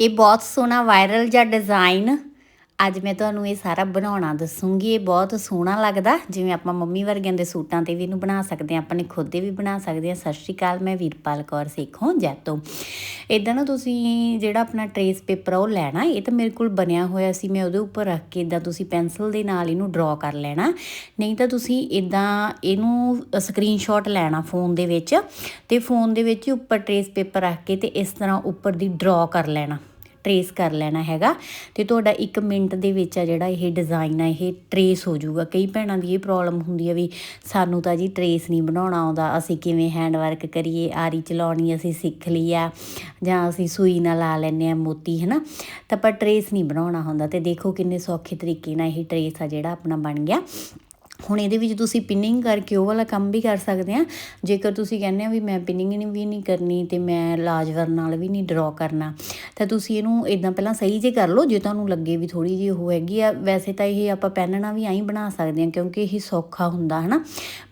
ਇਹ ਬਹੁਤ ਸੋਹਣਾ ਵਾਇਰਲ ਜਿਹਾ ਡਿਜ਼ਾਈਨ ਅੱਜ ਮੈਂ ਤੁਹਾਨੂੰ ਇਹ ਸਾਰਾ ਬਣਾਉਣਾ ਦੱਸੂਗੀ, ਇਹ ਬਹੁਤ ਸੋਹਣਾ ਲੱਗਦਾ। ਜਿਵੇਂ ਆਪਾਂ ਮੰਮੀ ਵਰਗਿਆਂ ਦੇ ਸੂਟਾਂ ਤੇ ਵੀ ਇਹਨੂੰ ਬਣਾ ਸਕਦੇ ਆ ਆਪਣੇ ਖੁਦ ਦੇ ਵੀ ਬਣਾ ਸਕਦੇ ਆ ਸਤਿ ਸ਼੍ਰੀ ਅਕਾਲ, ਮੈਂ ਵੀਰਪਾਲ ਕੌਰ ਸੇਖੋਂ, ਜੈਤੋ। ਇਦਾਂ ਨਾ ਤੁਸੀਂ ਜਿਹੜਾ ਆਪਣਾ ਟਰੇਸ ਪੇਪਰ ਉਹ ਲੈਣਾ, ਇਹ ਤਾਂ ਮੇਰੇ ਕੋਲ ਬਣਿਆ ਹੋਇਆ ਸੀ, ਮੈਂ ਉਹਦੇ ਉੱਪਰ ਰੱਖ ਕੇ ਇਦਾਂ ਤੁਸੀਂ ਪੈਨਸਲ ਦੇ ਨਾਲ ਇਹਨੂੰ ਡਰਾ ਕਰ ਲੈਣਾ। ਨਹੀਂ ਤਾਂ ਤੁਸੀਂ ਇਦਾਂ ਇਹਨੂੰ ਸਕਰੀਨਸ਼ਾਟ ਲੈਣਾ ਫੋਨ ਦੇ ਵਿੱਚ ਤੇ ਫੋਨ ਦੇ ਵਿੱਚ ਹੀ ਉੱਪਰ ਟਰੇਸ ਪੇਪਰ ਰੱਖ ਕੇ ਤੇ ਇਸ ਤਰ੍ਹਾਂ ਉੱਪਰ ਦੀ ਡਰਾ ਕਰ ਲੈਣਾ। ਟਰੇਸ ਕਰ ਲੈਣਾ ਹੈਗਾ ਤੇ ਤੁਹਾਡਾ 1 ਮਿੰਟ ਦੇ ਵਿੱਚ ਆ ਜਿਹੜਾ ਇਹ ਡਿਜ਼ਾਈਨ ਆ, ਇਹ ਟਰੇਸ ਹੋ ਜਾਊਗਾ। ਕਈ ਭੈਣਾਂ ਦੀ ਇਹ ਪ੍ਰੋਬਲਮ ਹੁੰਦੀ ਆ ਵੀ ਸਾਨੂੰ ਤਾਂ ਜੀ ਟਰੇਸ ਨਹੀਂ ਬਣਾਉਣਾ ਆਉਂਦਾ। ਅਸੀਂ ਕਿਵੇਂ ਹੈਂਡ ਵਰਕ ਕਰੀਏ? ਆਰੀ ਚਲਾਉਣੀ ਅਸੀਂ ਸਿੱਖ ਲਈ ਆ ਜਾਂ ਅਸੀਂ ਸੂਈ ਨਾਲ ਲਾ ਲੈਨੇ ਆ ਮੋਤੀ ਹੈ ਨਾ ਤਾਂ ਪਰ ਟਰੇਸ ਨਹੀਂ ਬਣਾਉਣਾ ਹੁੰਦਾ ਤੇ ਦੇਖੋ ਕਿੰਨੇ ਸੌਖੇ ਤਰੀਕੇ ਨਾਲ ਇਹ ਟਰੇਸ ਆ ਜਿਹੜਾ ਆਪਣਾ ਬਣ ਗਿਆ। ਹੁਣ ਇਹਦੇ ਵਿੱਚ ਤੁਸੀਂ ਪਿੰਨਿੰਗ ਕਰਕੇ ਉਹ ਵਾਲਾ ਕੰਮ ਵੀ ਕਰ ਸਕਦੇ ਆ। ਜੇਕਰ ਤੁਸੀਂ ਕਹਿੰਦੇ ਆ ਵੀ ਮੈਂ ਪਿੰਨਿੰਗ ਵੀ ਨਹੀਂ ਕਰਨੀ ਤੇ ਮੈਂ ਲਾਜਵਰ ਨਾਲ ਵੀ ਨਹੀਂ ਡਰਾ ਕਰਨਾ। ਤਾਂ ਤੁਸੀਂ ਇਹਨੂੰ ਇਦਾਂ ਪਹਿਲਾਂ ਸਹੀ ਜੇ ਕਰ ਲਓ, ਜੇ ਤੁਹਾਨੂੰ ਲੱਗੇ ਵੀ ਥੋੜੀ ਜਿਹੀ ਉਹ ਹੈਗੀ ਆ, ਵੈਸੇ ਤਾਂ ਇਹ ਆਪਾਂ ਪਹਿਨਣਾ ਵੀ ਐਂ ਬਣਾ ਸਕਦੇ ਹਾਂ ਕਿਉਂਕਿ ਇਹ ਸੌਖਾ ਹੁੰਦਾ, ਹਨਾ?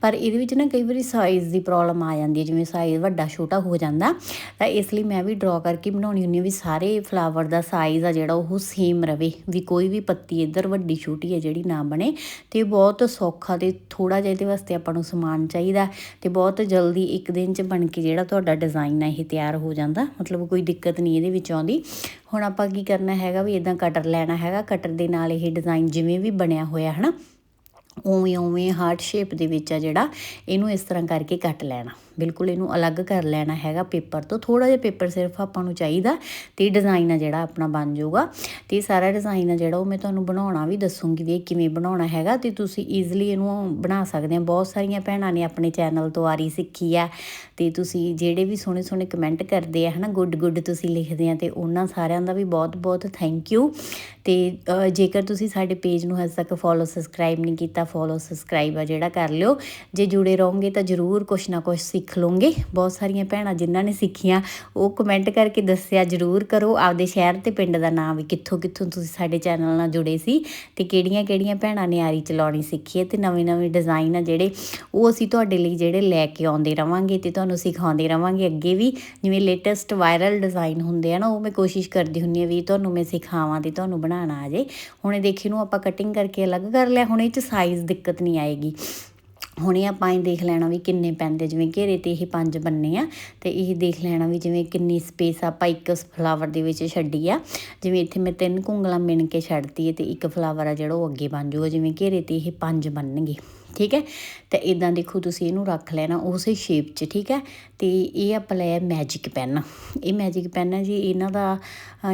ਪਰ ਇਹਦੇ ਵਿੱਚ ਨਾ ਕਈ ਵਾਰੀ ਸਾਈਜ਼ ਦੀ ਪ੍ਰੋਬਲਮ ਆ ਜਾਂਦੀ ਹੈ, ਜਿਵੇਂ ਸਾਈਜ਼ ਵੱਡਾ ਛੋਟਾ ਹੋ ਜਾਂਦਾ, ਤਾਂ ਇਸ ਲਈ ਮੈਂ ਵੀ ਡਰਾ ਕਰਕੇ ਬਣਾਉਣੀ ਹੁੰਦੀ ਆ ਵੀ ਸਾਰੇ ਫਲਾਵਰ ਦਾ ਸਾਈਜ਼ ਆ ਜਿਹੜਾ ਉਹ ਸੇਮ ਰਵੇ, ਵੀ ਕੋਈ ਵੀ ਪੱਤੀ ਇੱਧਰ ਵੱਡੀ ਛੋਟੀ ਹੈ ਜਿਹੜੀ ਨਾ ਬਣੇ, ਤੇ ਬਹੁਤ ਸੌਖਾ ਔਖਾ ਤੇ ਥੋੜਾ ਜਿਹਾ ਇਹਦੇ ਵਾਸਤੇ ਆਪਾਂ ਨੂੰ ਸਮਾਨ ਚਾਹੀਦਾ ਤੇ ਬਹੁਤ ਜਲਦੀ ਇੱਕ ਦਿਨ 'ਚ ਬਣ ਕੇ ਜਿਹੜਾ ਤੁਹਾਡਾ ਡਿਜ਼ਾਈਨ ਹੈ ਇਹ ਤਿਆਰ ਹੋ ਜਾਂਦਾ, ਮਤਲਬ ਕੋਈ ਦਿੱਕਤ ਨਹੀਂ ਇਹਦੇ ਵਿੱਚ ਆਉਂਦੀ। ਹੁਣ ਆਪਾਂ ਕੀ ਕਰਨਾ ਹੈਗਾ ਵੀ ਇਦਾਂ ਕਟਰ ਲੈਣਾ ਹੈਗਾ ਕਟਰ ਦੇ ਨਾਲ ਇਹ ਡਿਜ਼ਾਈਨ ਜਿਵੇਂ ਵੀ ਬਣਿਆ ਹੋਇਆ, ਹਨਾ? ਉਵੇਂ ਉਵੇਂ ਹਾਰਟ ਸ਼ੇਪ ਦੇ ਵਿੱਚ ਆ ਜਿਹੜਾ, ਇਹਨੂੰ ਇਸ ਤਰ੍ਹਾਂ ਕਰਕੇ ਕੱਟ ਲੈਣਾ। ਬਿਲਕੁਲ ਇਹਨੂੰ ਅਲੱਗ ਕਰ ਲੈਣਾ ਹੈਗਾ ਪੇਪਰ ਤੋਂ। ਥੋੜਾ ਜਿਹਾ ਪੇਪਰ ਸਿਰਫ ਆਪਾਂ ਨੂੰ ਚਾਹੀਦਾ ਤੇ ਡਿਜ਼ਾਈਨ ਆ ਜਿਹੜਾ ਆਪਣਾ ਬਣ ਜਾਊਗਾ। ਤੇ ਸਾਰਾ ਡਿਜ਼ਾਈਨ ਆ ਜਿਹੜਾ ਉਹ ਮੈਂ ਤੁਹਾਨੂੰ ਬਣਾਉਣਾ ਵੀ ਦੱਸੂਗੀ ਵੀ ਇਹ ਕਿਵੇਂ ਬਣਾਉਣਾ ਹੈਗਾ ਤੇ ਤੁਸੀਂ ਈਜ਼ੀਲੀ ਇਹਨੂੰ ਬਣਾ ਸਕਦੇ ਆ। ਬਹੁਤ ਸਾਰੀਆਂ ਭੈਣਾਂ ਨੇ ਆਪਣੇ ਚੈਨਲ ਤੋਂ ਆਰੀ ਸਿੱਖੀ ਆ। ਤੇ ਤੁਸੀਂ ਜਿਹੜੇ ਵੀ ਸੋਹਣੇ ਸੋਹਣੇ ਕਮੈਂਟ ਕਰਦੇ ਆ, ਹਨਾ ਗੁੱਡ ਗੁੱਡ ਤੁਸੀਂ ਲਿਖਦੇ ਆ ਤੇ ਉਹਨਾਂ ਸਾਰਿਆਂ ਦਾ ਵੀ ਬਹੁਤ ਬਹੁਤ ਥੈਂਕ ਯੂ ਤੇ ਜੇਕਰ ਤੁਸੀਂ ਸਾਡੇ ਪੇਜ ਨੂੰ ਹਜੇ ਤੱਕ ਫੋਲੋ ਸਬਸਕ੍ਰਾਈਬ ਨਹੀਂ ਕੀਤਾ ਫੋਲੋ ਸਬਸਕ੍ਰਾਈਬ ਆ ਜਿਹੜਾ ਕਰ ਲਿਓ। ਜੇ ਜੁੜੇ ਰਹੋਗੇ ਤਾਂ ਜ਼ਰੂਰ ਕੁਛ ਨਾ ਕੁਛ ਸਿੱਖ ਲਓਗੇ ਬਹੁਤ ਸਾਰੀਆਂ ਭੈਣਾਂ ਜਿਨ੍ਹਾਂ ਨੇ ਸਿੱਖੀਆਂ, ਉਹ ਕਮੈਂਟ ਕਰਕੇ ਦੱਸਿਆ ਜ਼ਰੂਰ ਕਰੋ। ਆਪਦੇ ਸ਼ਹਿਰ ਤੇ ਪਿੰਡ ਦਾ ਨਾਮ ਵੀ ਕਿੱਥੋਂ ਕਿੱਥੋਂ ਤੁਸੀਂ ਸਾਡੇ ਚੈਨਲ ਨਾਲ ਜੁੜੇ ਸੀ ਤੇ ਕਿਹੜੀਆਂ ਕਿਹੜੀਆਂ ਭੈਣਾਂ ਨੇ ਆਰੀ ਚਲਾਉਣੀ ਸਿੱਖੀ ਹੈ ਤੇ ਨਵੇਂ ਨਵੇਂ ਡਿਜ਼ਾਈਨ ਆ ਜਿਹੜੇ, ਉਹ ਅਸੀਂ ਤੁਹਾਡੇ ਲਈ ਜਿਹੜੇ ਲੈ ਕੇ ਆਉਂਦੇ ਰਵਾਂਗੇ ਤੇ ਤੁਹਾਨੂੰ ਸਿਖਾਉਂਦੇ ਰਵਾਂਗੇ ਅੱਗੇ ਵੀ। ਜਿਵੇਂ ਲੇਟੈਸਟ ਵਾਇਰਲ ਡਿਜ਼ਾਈਨ ਹੁੰਦੇ ਆ ਨਾ, ਉਹ ਮੈਂ ਕੋਸ਼ਿਸ਼ ਕਰਦੀ ਹੁੰਨੀ ਆ ਵੀ ਤੁਹਾਨੂੰ ਮੈਂ ਸਿਖਾਵਾਂ ਤੇ ਤੁਹਾਨੂੰ ਬਣਾਉਣਾ ਆ ਜੇ। ਹੁਣ ਇਹ ਦੇਖੀ ਨੂੰ ਆਪਾਂ ਕਟਿੰਗ ਕਰਕੇ ਅਲੱਗ ਕਰ ਲਿਆ, ਹੁਣ ਇਹ ਚ ਸਾਈਜ਼ ਦਿੱਕਤ ਨਹੀਂ ਆਏਗੀ। ਹੁਣੇ ਆਪਾਂ ਇਹ ਦੇਖ ਲੈਣਾ ਵੀ ਕਿੰਨੇ ਪੈਂਦੇ, ਜਿਵੇਂ ਘੇਰੇ ਤੇ ਇਹ ਪੰਜ ਬੰਨੇ ਆ, ਤੇ ਇਹ ਦੇਖ ਲੈਣਾ ਵੀ ਜਿਵੇਂ ਕਿੰਨੀ ਸਪੇਸ ਆਪਾਂ ਇੱਕ ਫਲਾਵਰ ਦੇ ਵਿੱਚ ਛੱਡੀ ਆ। ਜਿਵੇਂ ਇੱਥੇ ਮੈਂ ਤਿੰਨ ਕੁੰਗਲਾਂ ਮਿਣ ਕੇ ਛੱਡਤੀ ਹੈ ਤੇ ਇੱਕ ਫਲਾਵਰ ਆ ਜਿਹੜਾ ਉਹ ਅੱਗੇ ਬਣ ਜਾਊਗਾ, ਜਿਵੇਂ ਘੇਰੇ ਤੇ ਇਹ ਪੰਜ ਬਣਨਗੇ। ਠੀਕ ਹੈ? ਤੇ ਇਦਾਂ ਦੇਖੋ ਤੁਸੀਂ ਇਹਨੂੰ ਰੱਖ ਲੈਣਾ ਉਸੇ ਸ਼ੇਪ 'ਚ, ਠੀਕ ਹੈ? ਤੇ ਇਹ ਆਪਾਂ ਲਿਆ ਮੈਜਿਕ ਪੈਨ ਇਹ ਮੈਜਿਕ ਪੈਨ ਹੈ ਜੀ, ਇਹਨਾਂ ਦਾ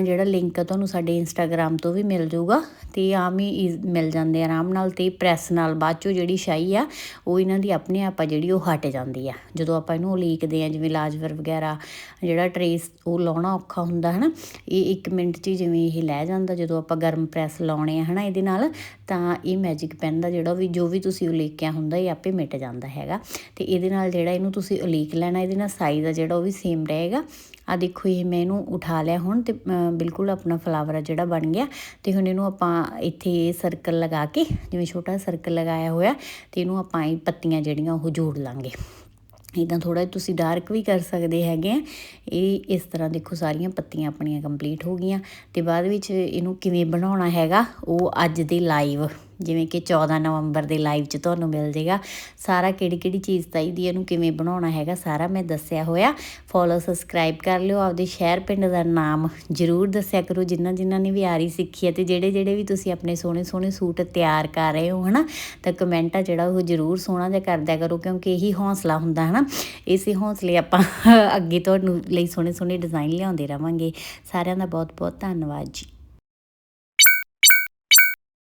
ਜਿਹੜਾ ਲਿੰਕ ਆ ਤੁਹਾਨੂੰ ਸਾਡੇ ਇੰਸਟਾਗ੍ਰam ਤੋਂ ਵੀ ਮਿਲ ਜਾਊਗਾ। ਤੇ ਆਮ ਹੀ ਮਿਲ ਜਾਂਦੇ ਆਰਾਮ ਨਾਲ ਤੇ ਪ੍ਰੈਸ ਨਾਲ ਬਾਅਦ ਚੋਂ ਜਿਹੜੀ ਸ਼ਾਈ ਆ, ਉਹ ਇਹਨਾਂ ਦੀ ਆਪਣੇ ਆਪ ਆ ਜਿਹੜੀ ਉਹ ਹਟ ਜਾਂਦੀ ਆ। ਜਦੋਂ ਆਪਾਂ ਇਹਨੂੰ ਉਲੀਕਦੇ ਆ, ਜਿਵੇਂ ਲਾਜਵਰ ਵਗੈਰਾ, ਜਿਹੜਾ ਟਰੇਸ ਉਹ ਲਾਉਣਾ ਔਖਾ ਹੁੰਦਾ, ਹਨਾ? ਇਹ 1 ਮਿੰਟ 'ਚ ਜਿਵੇਂ ਇਹ ਲੈ ਜਾਂਦਾ, ਜਦੋਂ ਆਪਾਂ ਗਰਮ ਪ੍ਰੈਸ ਲਾਉਣੇ ਆ, ਹਨਾ, ਇਹਦੇ ਨਾਲ, ਤਾਂ ਇਹ ਮੈਜਿਕ ਪੈਨ ਦਾ ਜਿਹੜਾ ਵੀ, ਜੋ ਵੀ ਤੁਸੀਂ ਉਲੀਕ ਉਲੀਕਿਆ ਹੁੰਦਾ ਇਹ ਆਪੇ ਮਿਟ ਜਾਂਦਾ ਹੈਗਾ। ਤੇ ਇਹਦੇ ਨਾਲ ਜਿਹੜਾ ਇਹਨੂੰ ਤੁਸੀਂ ਉਲੀਕ ਲੈਣਾ, ਇਹਦੇ ਨਾਲ ਸਾਈਜ਼ ਆ ਜਿਹੜਾ ਉਹ ਵੀ ਸੇਮ ਰਹੇਗਾ। ਆ ਦੇਖੋ ਇਹ ਮੈਂ ਇਹਨੂੰ ਉਠਾ ਲਿਆ ਹੁਣ ਤੇ ਬਿਲਕੁਲ ਆਪਣਾ ਫਲਾਵਰ ਆ ਜਿਹੜਾ ਬਣ ਗਿਆ। ਤੇ ਹੁਣ ਇਹਨੂੰ ਆਪਾਂ ਇੱਥੇ ਸਰਕਲ ਲਗਾ ਕੇ, ਜਿਵੇਂ ਛੋਟਾ ਸਰਕਲ ਲਗਾਇਆ ਹੋਇਆ, ਤੇ ਇਹਨੂੰ ਆਪਾਂ ਇਹ ਪੱਤੀਆਂ ਜਿਹੜੀਆਂ ਉਹ ਜੋੜ ਲਾਂਗੇ। ਇਦਾਂ ਥੋੜਾ ਤੁਸੀਂ ਡਾਰਕ ਵੀ ਕਰ ਸਕਦੇ ਹੈਗੇ ਆ। ਇਹ ਇਸ ਤਰ੍ਹਾਂ ਦੇਖੋ ਸਾਰੀਆਂ ਪੱਤੀਆਂ ਆਪਣੀਆਂ ਕੰਪਲੀਟ ਹੋ ਗਈਆਂ। ਤੇ ਬਾਅਦ ਵਿੱਚ ਇਹਨੂੰ ਕਿਵੇਂ ਬਣਾਉਣਾ ਹੈਗਾ, ਉਹ ਅੱਜ ਦੇ ਲਾਈਵ ਜਿਵੇਂ ਕਿ 14 ਨਵੰਬਰ ਦੇ ਲਾਈਵ 'ਚ ਤੁਹਾਨੂੰ ਮਿਲ ਜੇਗਾ। ਸਾਰਾ ਕਿਹੜੀ ਕਿਹੜੀ ਚੀਜ਼ ਚਾਹੀਦੀ ਇਹਨੂੰ ਕਿਵੇਂ ਬਣਾਉਣਾ ਹੈਗਾ, ਸਾਰਾ ਮੈਂ ਦੱਸਿਆ ਹੋਇਆ। ਫੋਲੋ ਸਬਸਕ੍ਰਾਈਬ ਕਰ ਲਿਓ, ਆਪਦੇ ਸ਼ਹਿਰ ਪਿੰਡ ਦਾ ਨਾਮ ਜਰੂਰ ਦੱਸਿਆ ਕਰੋ। ਜਿਨ੍ਹਾਂ ਜਿਨ੍ਹਾਂ ਨੇ ਵੀ ਆਰੀ ਸਿੱਖੀ ਹੈ ਤੇ ਜਿਹੜੇ ਜਿਹੜੇ ਵੀ ਤੁਸੀਂ ਆਪਣੇ ਸੋਹਣੇ ਸੋਹਣੇ ਸੂਟ ਤਿਆਰ ਕਰ ਰਹੇ ਹੋ, ਹਨਾ, ਤਾਂ ਕਮੈਂਟ ਆ ਜਿਹੜਾ ਉਹ ਜਰੂਰ ਸੋਹਣਾ ਜਿਹਾ ਕਰਦਿਆ ਕਰੋ, ਕਿਉਂਕਿ ਇਹੀ ਹੌਸਲਾ ਹੁੰਦਾ, ਹਨਾ। ਇਸੇ ਹੌਸਲੇ ਆਪਾਂ ਅੱਗੇ ਤੁਹਾਨੂੰ ਲਈ ਸੋਹਣੇ ਸੋਹਣੇ ਡਿਜ਼ਾਈਨ ਲਿਆਉਂਦੇ ਰਵਾਂਗੇ। ਸਾਰਿਆਂ ਦਾ ਬਹੁਤ ਬਹੁਤ ਧੰਨਵਾਦ ਜੀ।